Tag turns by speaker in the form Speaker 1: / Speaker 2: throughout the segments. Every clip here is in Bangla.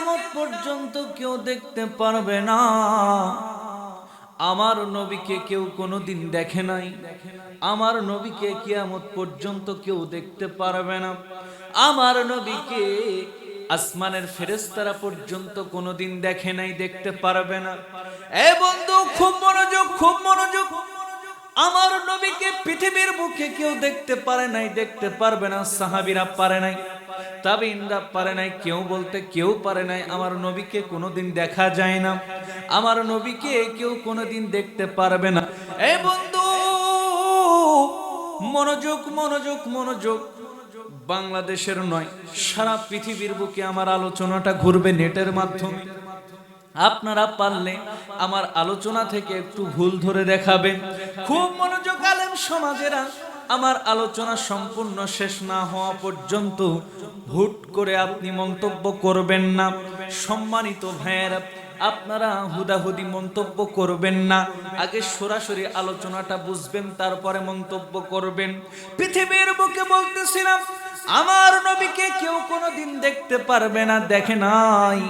Speaker 1: কিয়ামত পর্যন্ত কেউ দেখতে পারবে না। আমার নবীকে কেউ কোনোদিন দেখে নাই। আমার নবীকে কিয়ামত পর্যন্ত কেউ দেখতে পারবে না। আমার নবীকে আসমানের ফেরেস্তারা পর্যন্ত কোনোদিন দেখে নাই, দেখতে পারবে না। এ বন্ধু, খুব মনোযোগ খুব মনোযোগ। আমার নবীকে পৃথিবীর মুখে কেউ দেখতে পারে নাই, দেখতে পারবে না, সাহাবিরা পারে নাই, তাবিনরা পারে নাই, কেউ বলতে কেউ পারে নাই, আমার নবীকে কোনোদিন দেখা যায় না, আমার নবীকে কেউ কোনোদিন দেখতে পারবে না। এই বন্ধু, মনোযোগ মনোযোগ মনোযোগ, বাংলাদেশের নয়, সারা পৃথিবীর বুকে আমার আলোচনাটা ঘুরবে নেটের মাধ্যমে। আপনারা পারলে আমার আলোচনা থেকে একটু ভুল ধরে দেখাবেন। খুব মনোযোগ আলেম সমাজেরা, আমার আলোচনা সম্পূর্ণ শেষ না হওয়া পর্যন্ত হুট করে আপনি মন্তব্য করবেন না। সম্মানিত ভাইয়েরা, আপনারা হুদাহুদি মন্তব্য করবেন না। আগে সরাসরি আলোচনাটা বুঝবেন, তারপরে মন্তব্য করবেন। পৃথিবীর বুকে বলতেছিলাম, আমার নবীকে কেউ কোনো দিন দেখতে পারবে না, দেখে নাই।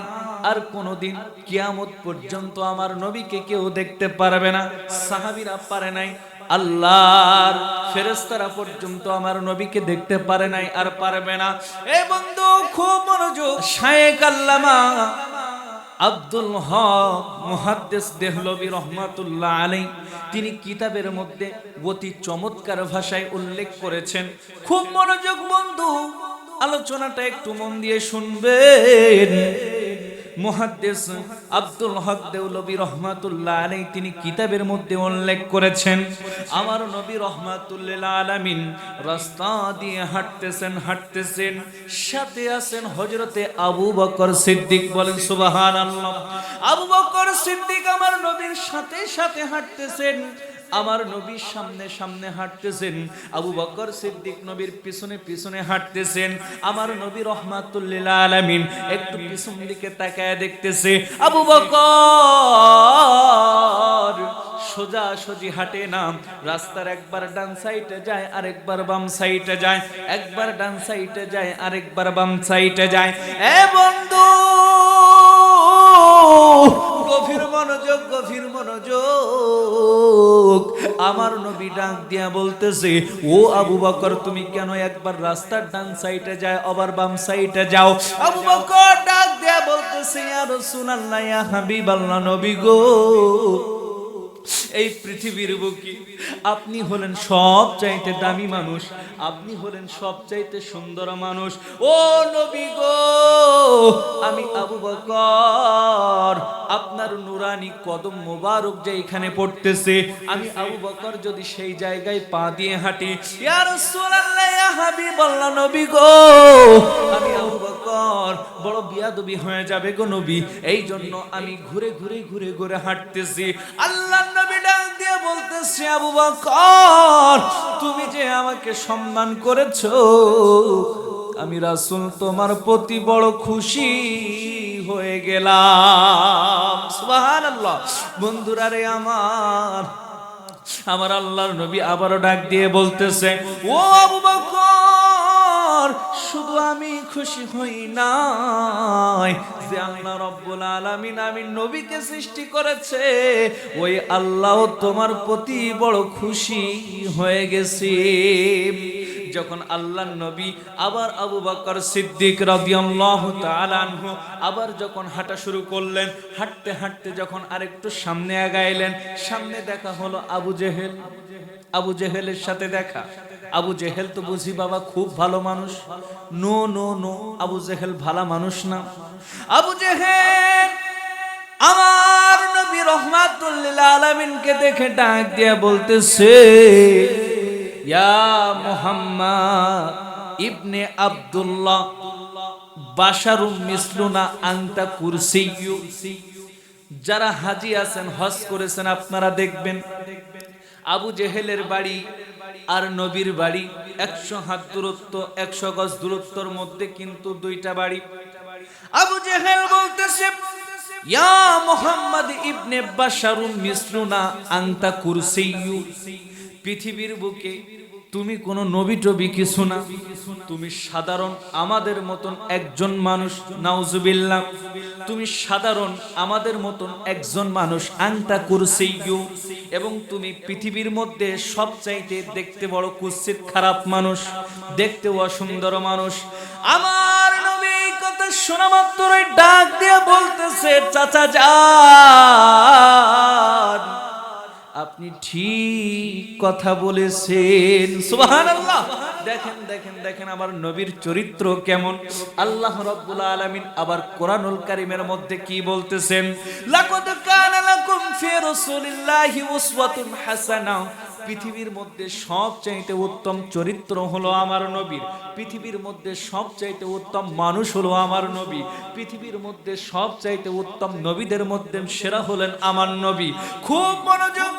Speaker 1: আর কোনোদিন কিয়ামত পর্যন্ত আমার নবীকে কেউ দেখতে পারবে না। সাহাবিরা পারে নাই। আল্লাহর ফেরেস্তারা পর্যন্ত আমার নবীকে দেখতে পারে নাই আর পারবে না। এ বন্ধু, খুব মনোযোগ। শায়েক আল্লামা আব্দুল হক মুহাদ্দিস দেহলবি রহমাতুল্লাহ আলাই তিনি কিতাবের মধ্যে অতি চমৎকার ভাষায় উল্লেখ করেছেন। খুব মনোযোগ বন্ধু, আলোচনাটা একটু মন দিয়ে শুনবেন। মুহাদ্দিস আব্দুল হক দেউলবী রহমাতুল্লাহ আলাই তিনি কিতাবের মধ্যে উল্লেখ করেছেন, আমার নবী রহমাতুল্লিল আলামিন রাস্তা দিয়ে হাঁটতেছেন হাঁটতেছেন, সাথে আছেন হজরতে আবু বকর সিদ্দিক। বলেন সুবাহান সুবহানাল্লাহ। আবু বকর সিদ্দিক আমার নবীর সাথে সাথে হাঁটতেছেন আমার নবীর সামনে সামনে হাঁটতেছেন, আবু বকর সিদ্দিক নবীর পিছনে পিছনে হাঁটতেছেন, আমার নবী রহমাতুল্লিল আলামিন একটু পিছন দিকে তাকায় দেখতেছে, আবু বকর সোজা সোজি হাঁটে না, রাস্তার একবার ডান সাইডে যায়, আরেকবার বাম সাইডে যায়, একবার ডান সাইডে যায়, আরেকবার বাম সাইডে যায়। এ বন্ধু গভীর মনোযোগ গভীর মনোযোগ। আমার নবী ডাক দিয়া বলতেছে, ও আবু বকর, তুমি কেন একবার রাস্তার ডান সাইডে যায়, আবার বাম সাইডে যাও? আবু বকর ডাক দিয়া বলতেছে আর সুনাল্লাহ হাবিব হাবিবাল্লাহ নবী গো। এই পৃথিবীর বুকে। আপনি হলেন সব চাইতে দামি মানুষ। আপনি হলেন সব চাইতে সুন্দর মানুষ। ও নবী গো, আমি আবু বকর, আপনার নুরানি কদম মোবারক যে এখানে পড়তেছে, আমি আবু বকর যদি সেই জায়গায় পা দিয়ে হাঁটি, ইয়া রাসূলুল্লাহ, ইয়া হাবিবাল্লাহ, নবী গো, আমি বকর বড় বিয়াদবি হয়ে যাবে গো নবী। এই জন্য আমি ঘুরে ঘুরে ঘুরে ঘুরে হাঁটতেছি। আল্লাহ নবী ডাক দিয়ে বলতেছে, আবু বকর, তুমি যে আমাকে সম্মান করেছ, আমি রাসূল তোমার প্রতি বড় খুশি হয়ে গেলাম। সুবহানাল্লাহ। বন্ধুরা রে আমার আমার আল্লাহর নবী আবারও ডাক দিয়ে বলতেছে, ও আবু বকর শুধু আমি খুশি হই নাই যে আল্লাহ রব্বুল আলামিন আমি নবীকে সৃষ্টি করেছে। ওই আল্লাহ তোমার প্রতি বড় খুশি হয়ে গেছে। যখন আল্লাহ নবী আবার আবু বকর সিদ্দিক রাদিয়াল্লাহু তাআলা আনহু আবার যখন হাঁটা শুরু করলেন, হাঁটতে হাঁটতে যখন আরেকটু সামনে আগাইলেন, সামনে দেখা হলো আবু জেহেল। আবু জেহেলের সাথে দেখা। আবু জেহেল তো বুঝি বাবা খুব ভালো মানুষ। No no no, Abu Jahl ভালো মানুষ না। আবু জেহেল আমার নবী রহমাতুল্লিল আলামিনকে দেখে ডাক দিয়া বলতেছে, ইয়া মুহাম্মদ ইবনে আব্দুল্লাহ, বাশারুম মিসলুনা আনতা কুরসিয়্যু যারা হাজি আছেন, হজ করেছেন, আপনারা দেখবেন, আবু জেহেলের বাড়ি আর নবীর বাড়ি একশো হাত দূরত্ব, একশো গজ দূরত্বর মধ্যে কিন্তু দুইটা বাড়ি। আবু জেহেল বলতেছে, ইয়া মোহাম্মদ ইবনে বাশারুম মিসরুনা আনতা কুরসিয়ু পৃথিবীর বুকে তুমি কোনো নবী টবি কিছু না। তুমি সাধারণ আমাদের মতন একজন মানুষ, নাউজুবিল্লাহ। তুমি সাধারণ আমাদের মতন একজন মানুষ আংটা কুরসিউ এবং তুমি পৃথিবীর মধ্যে সবচাইতে দেখতে বড় কুৎসিত খারাপ মানুষ, দেখতে অসুন্দর মানুষ। আমার নবী কথা শোনা ডাক দিয়ে বলতেছে, চাচা যান। আপনি ঠিক কথা বলেছেন। সুবহানাল্লাহ। দেখেন দেখেন দেখেন আমার নবীর চরিত্র কেমন। আল্লাহ রাব্বুল আলামিন আবার কোরআনুল কারীমের মধ্যে কি বলতেছেন? লাকাদ কানা লাকুম ফি রাসূলিল্লাহি উসওয়াতুন হাসানা পৃথিবীর মধ্যে সবচাইতে উত্তম চরিত্র হলো আমার নবীর পৃথিবীর মধ্যে সবচাইতে উত্তম মানুষ হলো আমার নবী। পৃথিবীর মধ্যে সবচাইতে উত্তম নবীদের মধ্যে সেরা হলেন আমার নবী। খুব মনোযোগ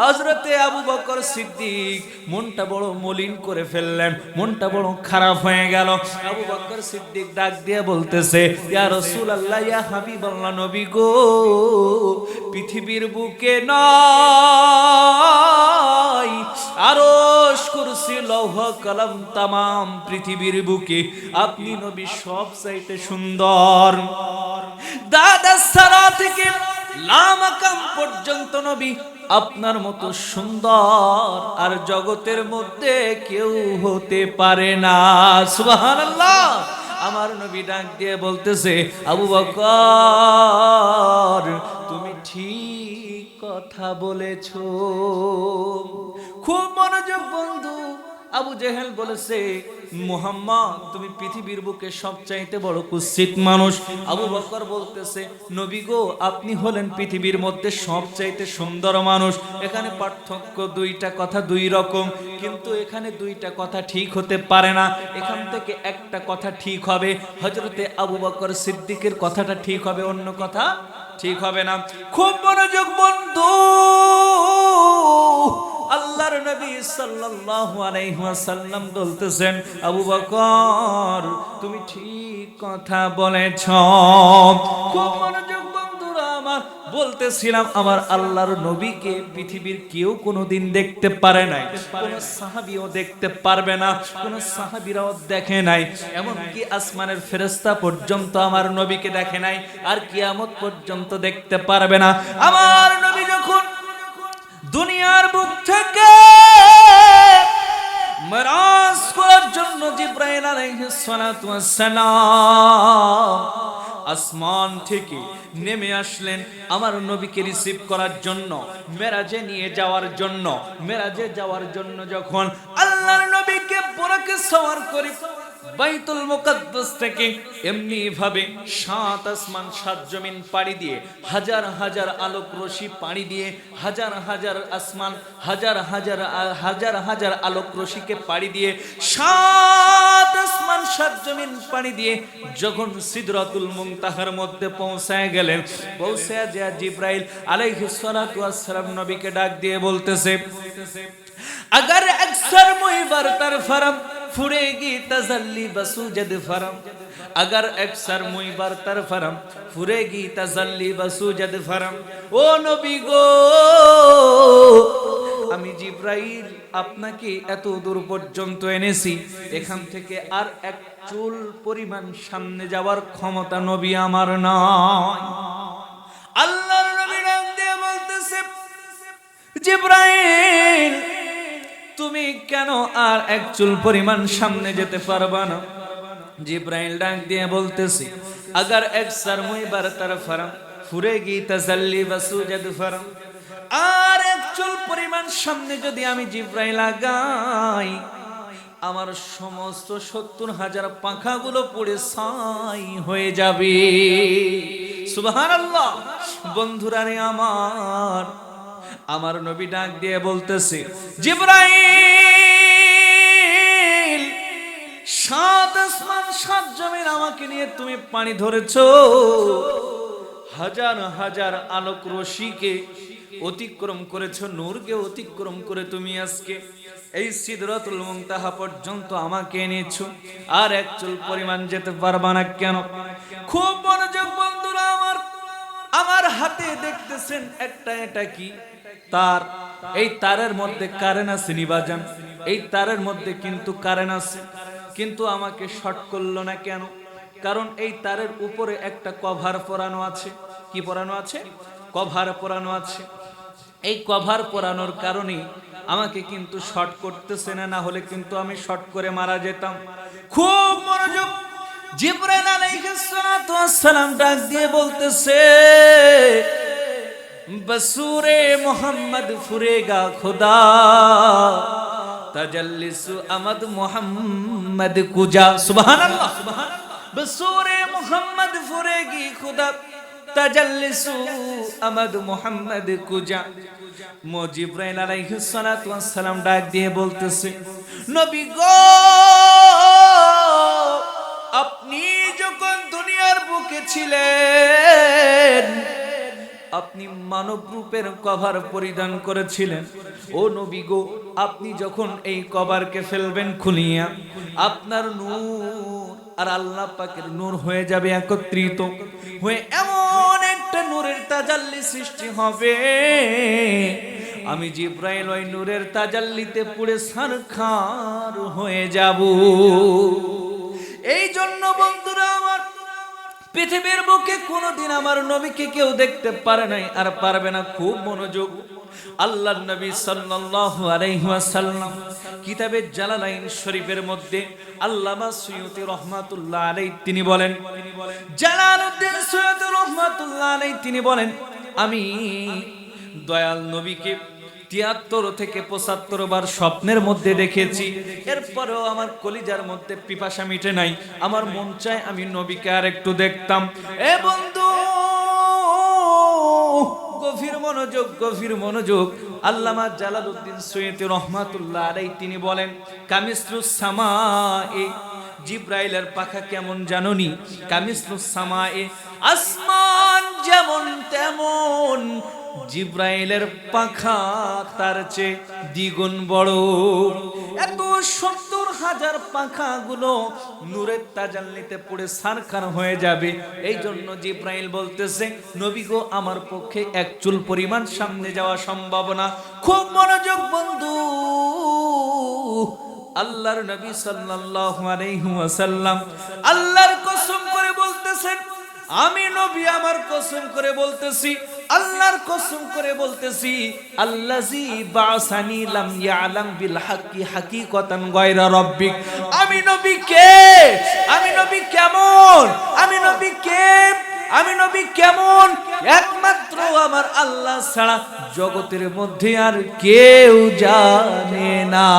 Speaker 1: হজরতে আবু বকর সিদ্দিক মনটা বড় মলিন করে ফেললেন, মনটা বড় খারাপ হয়ে গেল। আবু বকর সিদ্দিক ডাক দিয়ে বলতেছে, ইয়া রসুল আল্লাহ ইয়া হাবিব আল্লাহ নবী গো, পৃথিবীর বুকে নয় আরশ কুরসি, লৌহ কলম তামাম পৃথিবীর বুকে। আপনি নবী সব চাইতে সুন্দর। দাদা সারা থেকে লামাকাম পর্যন্ত নবী, আপনার মতো সুন্দর আর জগতের মধ্যে কেউ হতে পারে না। সুবহানাল্লাহ। আমার নবী ডাক দিয়ে বলতেছে, আবু বকর, তুমি ঠিক কথা বলেছ। খুব মনোযোগ বন্ধু আবু জেহেল বলেছে, মুহাম্মদ, তুমি পৃথিবীর বুকে সবচাইতে বড় কুৎসিত মানুষ। আবু বকর বলতেছে, নবী গো, আপনি হলেন পৃথিবীর মধ্যে সবচাইতে সুন্দর মানুষ। এখানে পার্থক্য দুইটা কথা দুই রকম, কিন্তু এখানে দুইটা কথা ঠিক হতে পারে না। এখান থেকে একটা কথা ঠিক হবে হজরতে আবু বকর সিদ্দিকের কথাটা ঠিক হবে, অন্য কথা ঠিক হবে না। খুব মনোযোগ বন্ধু আল্লাহর নবী সাল্লাল্লাহু আলাইহি ওয়াসাল্লাম বলতেছেন, আবু বকর, তুমি ঠিক কথা বলেছ। খুব মনোযোগ বন্ধুরা আমার, বলতেছিলাম, আমার আল্লাহর নবীকে পৃথিবীর কেউ কোনোদিন দেখতে পারে নাই। কোন সাহাবিও দেখতে পারবে না, কোন সাহাবিরাও দেখে নাই। এমনকি আসমানের ফেরেশতা পর্যন্ত আমার নবীকে দেখে নাই, আর কিয়ামত পর্যন্ত দেখতে পারবে না। আমার নবী যখন দুনিয়ার বুক থেকে মেরাজ করার জন্য জিব্রাইল আলাইহিস সালাতু সালাম আসমান থেকে নেমে আসলেন আমার নবীকে রিসিভ করার জন্য, মেরাজে নিয়ে যাওয়ার জন্য, মেরাজে যাওয়ার জন্য যখন আল্লাহর নবীকে বোরাকে সওয়ার করে বাইতুল মুকদ্দাস থেকে এমনি ভাবে সাত আসমান, সাত জমিন পাড়ি দিয়ে, হাজার হাজার আলোক রশি পাড়ি দিয়ে, হাজার হাজার আসমান, হাজার হাজার হাজার হাজার আলোক রশিকে পাড়ি দিয়ে, সাত আসমান, সাত জমিন পাড়ি দিয়ে যখন সিদরাতুল মুনতাহার মধ্যে পৌঁছায় গেলেন, পৌঁছায় যে জিব্রাইল আলাইহিস সালাতু ওয়াস সালাম নবীকে ডাক দিয়ে বলতেছে, আগার আকসার মুইবার তার ফারাম फुरेगी तजल्ली बसूजद फरम अगर अक्सर मुई बरतर फरम फुरेगी तजल्ली बसूजद फरम ও নবী গো আমি জিব্রাইল আপনাকে এত দূর পর্যন্ত এনেছি এখান থেকে আর এক চুল পরিমাণ সামনে যাওয়ার ক্ষমতা নবী আমার নয় আল্লাহর নবী নাম দিয়ে বলতেছে জিব্রাইল তুমি কেন আর এক চুল পরিমাণ সামনে যেতে পারবা না? জিব্রাইল ডাক দিয়ে বলতেছি, আগার এক সারমুই বার তার ফারাম, ফুরে গি তাজাল্লি বাসুজাদ ফারাম। আর এক চুল পরিমাণ সামনে যদি আমি জিব্রাইল আগাই, আমার সমস্ত সত্তর হাজার পাখাগুলো পড়ে ছাই হয়ে যাবে। সুবহানাল্লাহ, বন্ধুরা রে আমার আমার নবী ডাক দিয়ে বলতেছে, জিব্রাইল সাত আসমান, সাত জমিন আমাকে নিয়ে তুমি পানি ধরেছ। হাজার হাজার আলোক রশিকে অতিক্রম করেছ, নূরকে অতিক্রম করে তুমি আজকে এই সিদরাতুল মুনতাহা পর্যন্ত আমাকে এনেছো। আর এক চুল পরিমাণ যেতে পারবা না কেন? খুব মনোযোগ বন্ধুরা আমার আমার হাতে দেখতেছেন একটা এটা কি? তার। এই তারের মধ্যে কারেন্ট আছে নিবাজান। এই তারের মধ্যে কিন্তু কারেন্ট আছে। কিন্তু আমাকে শর্ট করল না কেন? কারণ এই তারের উপরে একটা কভার পরানো আছে। কি পরানো আছে? কভার পরানো আছে। এই কভার পরানোর কারণে আমাকে কিন্তু শর্ট করতেছে না না হলে কিন্তু আমি শর্ট করে মারা যেতাম। খুব মনোযোগ। জিব্রাইল আলাইহিস সালাতু ওয়াস সালাম ডাক দিয়ে বলতেছে, বসুরে মোহাম্মদ ফুরেগা খুদা। তাজাল্লিসু আমদ মোহাম্মদ কুজা, সুবহানাল্লাহ। বসুরে মোহাম্মদ ফুরেগি খুদা, তাজাল্লিসু আমদ মোহাম্মদ কুজা। মুজিব্রাইল আলাইহিস সালাতু ওয়াস সালাম ডাক দিয়ে বলতেছে, নবী গো, আপনি যখন দুনিয়ার বুকে ছিলেন আপনি মানব রূপের কভার পরিধান করেছিলেন। ও নবী গো, আপনি যখন এই কভারকে ফেলবেন খুলিয়া, আপনার নূর আর আল্লাহ পাকের নূর হয়ে যাবে একত্রিত। হয়ে এমন একটা নূরের তাজাল্লি সৃষ্টি হবে। আমি জিব্রাইল ওই নূরের তাজাল্লিতে পুড়ে সারখার হয়ে যাব। এই জন্য পৃথিবীর বুকে কোনোদিন আমার নবীকে কেউ দেখতে পারে নাই, আর পারবে না খুব মনোযোগ। আল্লাহ নবী সাল্লাল্লাহু আলাইহি ওয়াসাল্লাম কিতাবে জালালাইন শরীফের মধ্যে আল্লামা সুয়ুতি রহমাতুল্লাহ আলাইহি তিনি বলেন, জালালউদ্দিন সুয়ুতি রহমাতুল্লাহ আলাইহি তিনি বলেন, আমি দয়াল নবীকে তিয়াত্তর থেকে পঁচাত্তর বার স্বপ্নের মধ্যে দেখেছি। এরপরেও আমার কলিজার মধ্যে পিপাসা মিটে নাই। আমার মন চায় আমি নবীকে আর একটু দেখতাম। এ বন্ধু, গভীর মনোযোগ গভীর মনোযোগ। আল্লামা রহমাতুল্লাহ তিনি বলেন সামা জিব্রাইলের পাখা কেমন জাননি? কামিসরুস সামা আসমান যেমন তেমন জিব্রাইলের পাখা তার চেয়ে দ্বিগুণ বড়। এত সত্তর হাজার পাখাগুলো নূরের তাজাল্লিতে পড়ে সারখার হয়ে যাবে। এই জন্য জিব্রাইল বলতেছে, নবী গো, আমার পক্ষে এক চুল পরিমাণ সামনে যাওয়া সম্ভব না। খুব মনোযোগ বন্ধু। আল্লাহর নবী সাল্লাল্লাহু আলাইহি ওয়াসাল্লাম আল্লাহর কসম করে বলতেছেন আমি নবী আমার কসম করে বলতেছি, আল্লাহর কসম করে বলতেছি আল্লাজি বাসানি লাম ইয়ালাম বিল হাক্কি হাকিকাতান গায়রা রাব্বিক। আমি নবী কে? আমি নবী কেমন? আমি নবী কে? আমি নবী কেমন? একমাত্র আমার আল্লাহ ছাড়া জগতের মধ্যে আর কেউ জানে না।